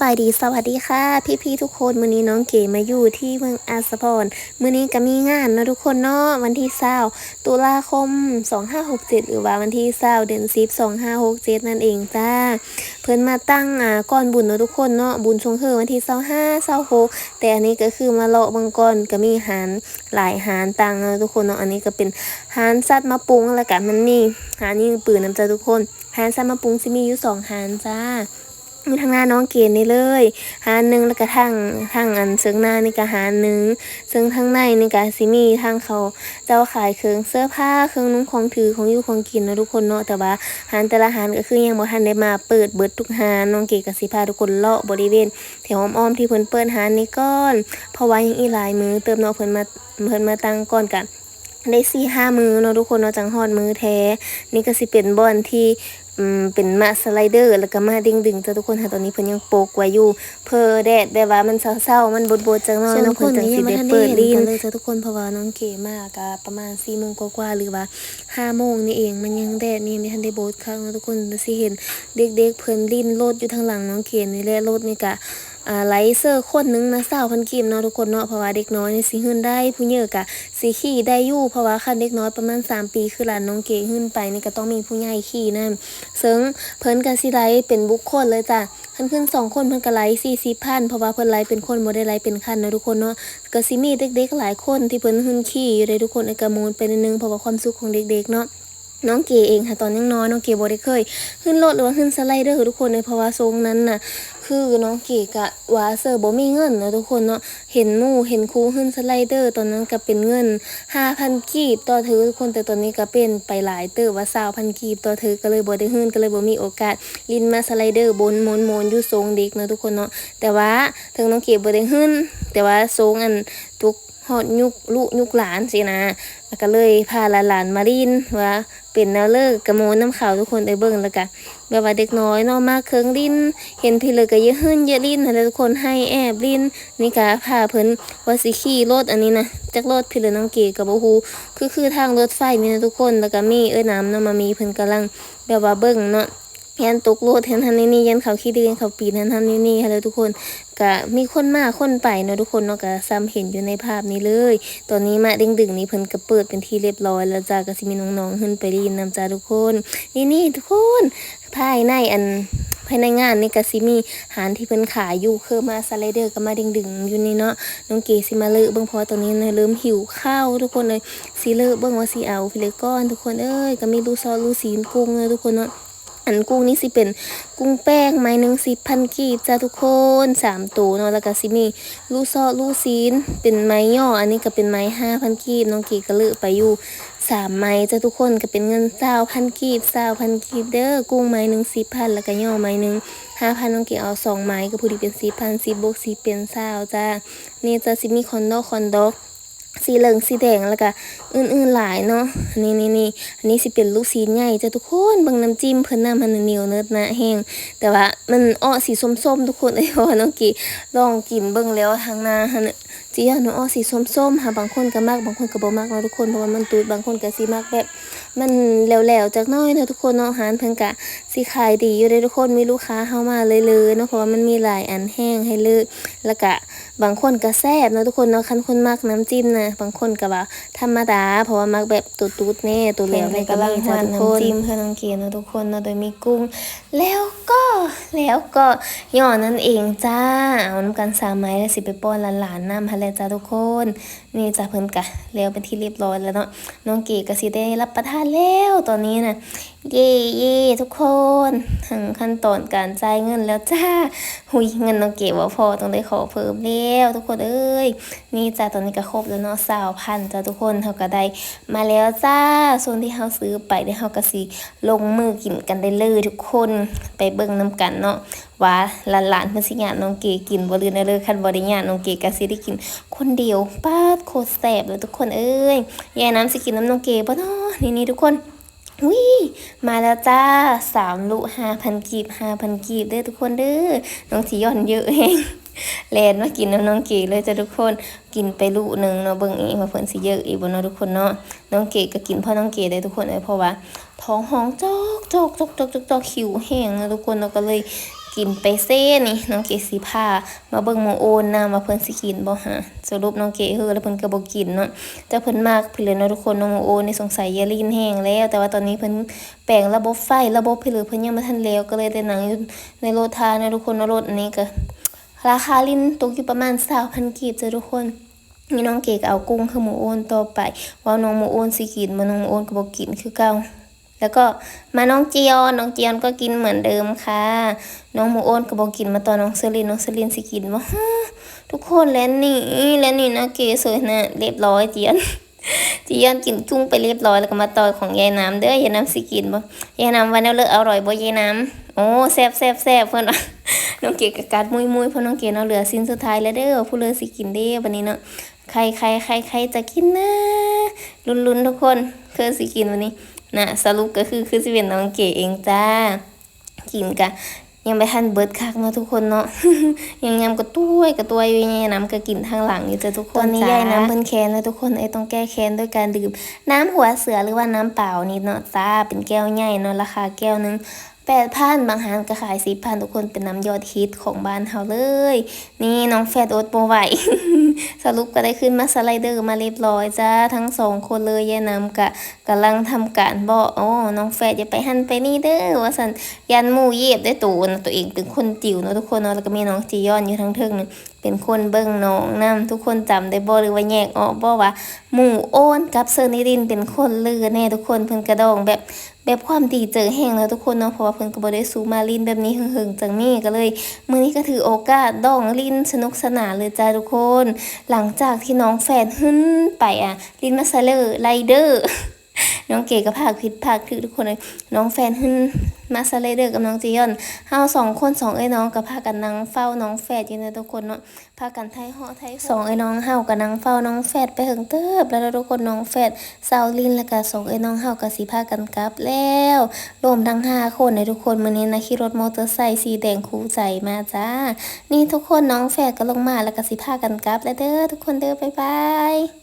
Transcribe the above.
บายดีสวัสดีค่ะ พี่ๆทุกคนมื้อนี้น้องเก๋มาอยู่ที่เมืองอาสพรมื้อนี้ก็มีงานนะทุกคนเนาะวันที่20ตุลาคม 2567 หรือว่าวันที่20เดือน10 2567 นั่นเองจ้า เพิ่นมาตั้งอ่าก่อนบุญนะทุกคนเนาะบุญชงเฮอวันที่25 26แต่อันนี้ก็คือมาเลาะบังก่อนก็มีหารหลายหารต่างนะทุกคนเนาะอันนี้ก็เป็นหารสัตว์มาปรุงแล้วก็มันมีอาหารยิงปืนนํจ้าทุกคนหารสัตว์มาปรุงสิมีอยู่สองหารจ้า ทางหน้าน้องเกณฑ์นี่เลย หาหนึ่งแล้วก็ทางทางอันเซิงหน้านี่ก็หารหนึ่งซึ่งทางในนี่ก็สิมีทางเขาเจ้าขายเครื่องเสื้อผ้าเครื่องนุ่งของถือของอยู่ของกินนะทุกคนเนาะแต่ว่าหารแต่ละหารก็คือยังบ่ทันได้มาเปิดเบิดทุกหารน้องเกดก็สิพาทุกคนเลาะบริเวณแถวอ้อมๆที่เพิ่นเปิดหารนี้ก่อนเพราะว่ายังอีหลายมือเติมเนาะเพิ่นมาเพิ่นมาตั้งก่อนกันได้สี่ห้ามือเนาะทุกคนเนาะจังฮอดมือแท้ นี่ก็สิเป็นบอนที่ อืมเป็นมาสไลเดอร์แล้วก็มาดึงดึงๆจ้ะทุกคนค่ะตอนนี้เพิ่นยังโปกไว้อยู่ เพอแดดแบบว่ามันเศร้าๆมันบดๆจังเนาะส่วนเนาะเพิ่นจังสิคนนี้ได้ยังบ่ทันได้เปิดเห็นลีนกันเลยจ้ะทุกคนเพราะว่าน้องเก๋มากอะประมาณ4โมงกว่าๆหรือว่า5โมงนี่เองมันยังแดดนี่ยังไม่ทันได้โบดค่ะเนาะทุกคนสิเห็นเด็กๆเพิ่นลิ้นรถอยู่ทางหลังน้องเก๋นี่แหละรถนี่ก็อ่าไลเซอร์คนหนึงนะ20,000กีบเนาะทุกคนเนาะเพราะว่าเด็กน้อยนี่สิขึ้นได้ผู้ใหญ่ก็สิขี่ได้อยู่เพราะว่าคันเด็กน้อยประมาณ 3 ปีคือหลานน้องเก๋ขึ้นไปนี่ก็ต้องมีผู้ใหญ่ขี่นํซึ่งเพิ่นก็สิไลเป็นบุคคลเลยจ้ะคันขึ้นสองคนเพิ่นก็ไลสี่สิบพันเพราะว่าเพิ่นไลเป็นคนบ่ได้ไลเป็นคันนะทุกคนเนาะก็สิมีเด็กๆหลายคนที่เพิ่นขึ้นขี้อยู่เลยทุกคนไอ้กระมูลเป็นนึงเพราะว่าความสุขของเด็กๆเนาะ น้องเก๋เองค่ะตอนยังน้อยน้องเก๋บ่ได้เคยขึ้นรถหรือว่าขึ้นสไลเดอร์ทุกคนเลยเพราะว่าทรงนั้นน่ะ คือน้องเก๋กะว่าเซอร์บ่มีเงินเนาะทุกคนเนาะเห็นหมู่เห็นครูขึ้นสไลเดอร์ตอนนั้นก็เป็นเงิน5,000กีบต่อเธอทุกคนแต่ตอนนี้ก็เป็นไปหลายเติบว่า20,000กีบต่อเธอก็เลยบ่ได้ขึ้นก็เลยบ่มีโอกาสลินมาสไลเดอร์บนมนมนอยู่ทรงเด็กเนาะทุกคนเนาะแต่ว่าถึงน้องเก๋บ่ได้ขึ้นแต่ว่าทรงอันทุก ฮอดยุคลูกยุคหลานสินะก็เลยพาหลานมาลินว่าเป็นแนวเลิกกระโมนน้ำขาวทุกคนได้เบิ่งแล้วก็แบบว่าเด็กน้อยเนาะมาเคืองลินเห็นพี่เลยก็เยอะเฮิรนเยอะลินแล้วทุกคนให้แอบลินนี่ก็พาเพิ่นว่าสิขี่รถอันนี้นะจักรถพี่เลยน้องเก๋กับบ่ฮู้คือคือทางรถไฟนี่นะทุกคนแล้วก็มีเอ้ยน้ำเนาะมามีเพิ่นกำลังแบบว่าเบิ่งเนาะ ยันตกรถเห็นทันนี่นี่ยันเขาขี้ดื้อยันเขาปีนทันทันนี่นี่ค่ะเลยทุกคนก็มีคนมาคนไปเนาะทุกคนเนาะก็ซ้ำเห็นอยู่ในภาพนี้เลย ตอนนี้มาดึงดึงนี่เพิ่นก็เปิดเป็นที่เรียบร้อยแล้วจ้าก็สิมีน้องๆขึ้นไปได้ยินนำจ้าทุกคน นี่นี่ทุกคนภายในอันภายในงานนี่ก็สิมีหารที่เพิ่นขายอยู่คือมาสไลเดอร์ก็มาดึงดึงอยู่นี่เนาะน้องเกสิมาเลอะเบิ่งพราะว่าตอนนี้เนี่ยเริ่มหิวข้าวทุกคนเลยสิเลอะเบิ่งว่าสิเอาฟิเลก้อน ทุกคนเอ้ยก็มีลูกซอลูกศีกุ้งเลยทุกคนเนาะ อันกุ้งนี่สิเป็นกุ้งแป้งไม้หนึ่งสิบพันกีบจ้าทุกคนสามตัวเนาะแล้วก็สิมีลูกซอลูกซีน เป็นไม้ย่อ อันนี้ก็เป็นไม้ห้าพันกีบน้องกีก็เลือกไปอยู่สามไม้จ้าทุกคนก็เป็นเงินเศร้าพันกีบเศร้าพันกีบเด้อกุ้งไม้หนึ่งสิบพันแล้วก็ย่อไม้หนึ่งห้าพันน้องกีเอาสองไม้ก็พอดีเป็นสิบพันสิบบวกสิบเป็นเศร้าจ้านี่จะสิมีคอนโดคอนโด สีเหลืองสีแดงแล้วก็อื่นๆหลายเนาะนี่นี่นี่อันนี้สิเป็นลูกสีใหญ่จ้ะทุกคนบางน้ำจิ้มเพิ่นน้ำมันเหนียวเนื้อนะแห้งแต่ว่ามันอ้อสีส้มๆ ทุกคนเอ้ยเพราะว่าน้องกีลองกินเบิ่งแล้วทางหน้า หั่นน่ะจีอะเนาะอ้อสีส้มๆค่ะบางคนก็มักบางคนก็บ่มักเนาะทุกคนเพราะว่ามันตูดบางคนก็สิมักแบบ มันแหลวๆจักหน้อยเนาะทุกคนเนาะอาหารเพิ่นก็สิขายดีอยู่เด้ทุกคนมีลูกค้าเข้ามาเลยๆเนาะเพราะว่ามันมีหลายอันแห้งให้เลือกแล้วก็บางคนก็แซ่บเนาะทุกคนเนาะคันคนมักน้ำจิ้มนะบางคนก็ว่าธรรมดา เพราะว่ามักแบบตูดๆแน่ตัวเหลวในก็มีจ้ะทุกคนจิ้มเพื่อน้องเกียเนาะทุกคนเนาะโดยมีกุ้งแล้วก็แล้วก็ย่อนั่นเองจ้าเอาน้ำกันสามไม้แล้วสิไปป้อนหลานๆน้ำพะแลจ้าทุกคน นี่จ้าเพิ่นกะแล้วเป็นที่เรียบร้อยแล้วเนาะน้องเก๋ก็สิได้รับประทานแล้วตอนนี้นะเย่เย่ทุกคนถึงขั้นตอนการจ่ายเงินแล้วจ้าหุยเงินน้องเก๋ว่าพอต้องได้ขอเพิ่มแล้วทุกคนเอ้ยนี่จ้าตอนนี้ก็ครบแล้วเนาะสาวพันจ้าทุกคนเฮาก็ได้มาแล้วจ้าส่วนที่เฮาซื้อไปได้เฮาก็สิลงมือกินกันได้เลยทุกคนไปเบิ่งนํกันเนาะว่าหลานๆเพิ่นสิญาติน้องเก๋กินบ่ลืมได้เลยคันบ่ได้ญาติน้องเก๋ก็สิได้กินคนเดียวป้าโคตรแซ่บเลยทุกคนเอ้ยยายน้ำสกินน้ำนองเก๋บ่เนาะนี่ๆทุกคนวิมาแล้วจ้าสามลูกห้าพันกีบห้าพันกีบเด้อทุกคนเด้อน้องสีย่อนเยอะแฮงแลนมากินน้ำน้องเก๋เลยจ้ะทุกคนกินไปลูกหนึ่งเนาะเบิ่งเองว่าเพิ่นสิเยอะอีกบ่เนาะทุกคนเนาะน้องเก๋ก็กินพราะน้องเก๋ได้ทุกคนเลยเพราะว่าท้องห้องจอกจอกจอกจอกจอกจอกหิวแห้งนะทุกคนเราก็เลย กินไปเซ่นี่น้องเกสิพามาเบิ่งหมอโอนนะมาเพิ่นสิกินบ่ฮะสรุปน้องเกเฮือแล้วเพิ่นก็บ่กินเนาะแต่เพิ่นมากเพิ่นเลยเนาะทุกคนน้องหมอโอนนี่สงสัยยาลีนแห้งแล้ว แต่ว่าตอนนี้เพิ่นแปลงระบบไฟระบบเพิ่นเลยเพิ่นยังบ่ทันแล้วก็เลยได้นั่งอยู่ในรถทานะทุกคนเนาะรถอันนี้ก็ราคาลิ้นตกอยู่ประมาณ20,000กีบจ้ะทุกคนนี่น้องเกก็เอากุ้งคือหมูโอนต่อไป ว่าน้องหมูโอนสิกินบ่น้องหมูโอนก็บ่กินคือเก่า แล้วก็มาน้องจียอนน้องจียอนก็กินเหมือนเดิมค่ะ น้องหมูโอนก็บอกกินมาตอนน้องเซรินน้องเซรินสิกินบ่ฮะทุกคนแล้วนี่แล้วนี่นะเกสวยนะเรียบร้อยจียอนจียอนกินกุ้งไปเรียบร้อยแล้วก็มาต่อของยายน้ำเด้อยายน้ำสิกินบ่ยายน้ำวันนี้เลิกอร่อยบ่ยายน้ำโอ้แซ่บแซ่บแซ่บเพิ่อนว่าน้องเกกะกัดมุยมุยเพราะน้องเกเนาะเหลือสิ้นสุดท้ายแล้วเด้อผู้เหลือสิกินเด้อวันนี้เนาะใครใครใครใครจะกินนะลุ้นๆทุกคนคือสิกินวันนี้ นะสรุปก็คือคือสิเป็นน้องเก๋เองจ้ากินกะยังไม่ทันเบิดคักเนาะทุกคนเนาะยังยำกระตุ้ยกระตุ้ยอยู่ยายน้ำก็กินทางหลังอยู่จ้ะทุกคนตอนนี้ยายน้ำเพิ่นแค้นแล้วทุกคนไอ้ต้องแก้แค้นด้วยการดื่มน้ำหัวเสือหรือว่าน้ำเปล่านี่เนาะจ้าเป็นแก้วใหญ่เนาะราคาแก้วหนึงแปดพันบางหานก็ขายสี่พันทุกคนเป็นน้ำยอดฮิตของบ้านเฮาเลย นี่น้องแฟดโอ๊ตโปไหว สรุปก็ได้ขึ้นมาสไลเดอร์มาเรียบร้อยจ้าทั้งสองคนเลยยายนำกะกำลังทำการบอกโอ้น้องแฟดอย่าไปหันไปนี่เด้อว่าสันยันมู่เย็บได้ตูนะตัวเองเป็นคนจิ๋วเนาะทุกคนเนาะแล้วก็มีน้องจียอนอยู่ทั้งเทิงนึง เป็นคนเบิ่งน้องนํทุกคนจำได้บ่หรือว่าแยกออกบ่ว่าหมู่โอนกับเซอร์นิรินเป็นคนลือแน่ทุกคนเพิ่นกระดองแบบแบบความดีเจอแห้งแล้วทุกคนเนาะเพราะว่าเพิ่นก็บ่ได้สูมาลินแบบนี้หึงๆจังนี้ก็เลยมื้อนี้ก็ถือโอกาสดองลินสนุกสนานเลยจ้าทุกคน หลังจากที่น้องแฟนหึ้นไปอะลินมาซาเลอร์ไลเดอร์ น้องเก๋ก็พากผิดพากถือทุกคนเลยน้องแฟนหึ้นมาซาเลเดอร์กับน้องจียอนเฮาสองคนสองไอ้น้องก็พากันนังเฝ้าน้องแฟดอยู่ในทุกคนเนาะพากันไทยเหาะไทยสองไอ้น้องเฮาก็นั่งเฝ้าน้องแฟดไปถึงเติบแล้วทุกคนน้องแฟดสาลินแล้วก็สองไอ้น้องเฮาก็สิพากันกลับแล้วรวมทั้งห้าคนในทุกคนมื้อนี้นะขี่รถมอเตอร์ไซค์สีแดงคู่ใจมาจ้า นี่ทุกคนน้องแฟดก็ลงมาแล้วก็สิพากันกลับแล้วเด้อทุกคนเด้อบ๊ายบาย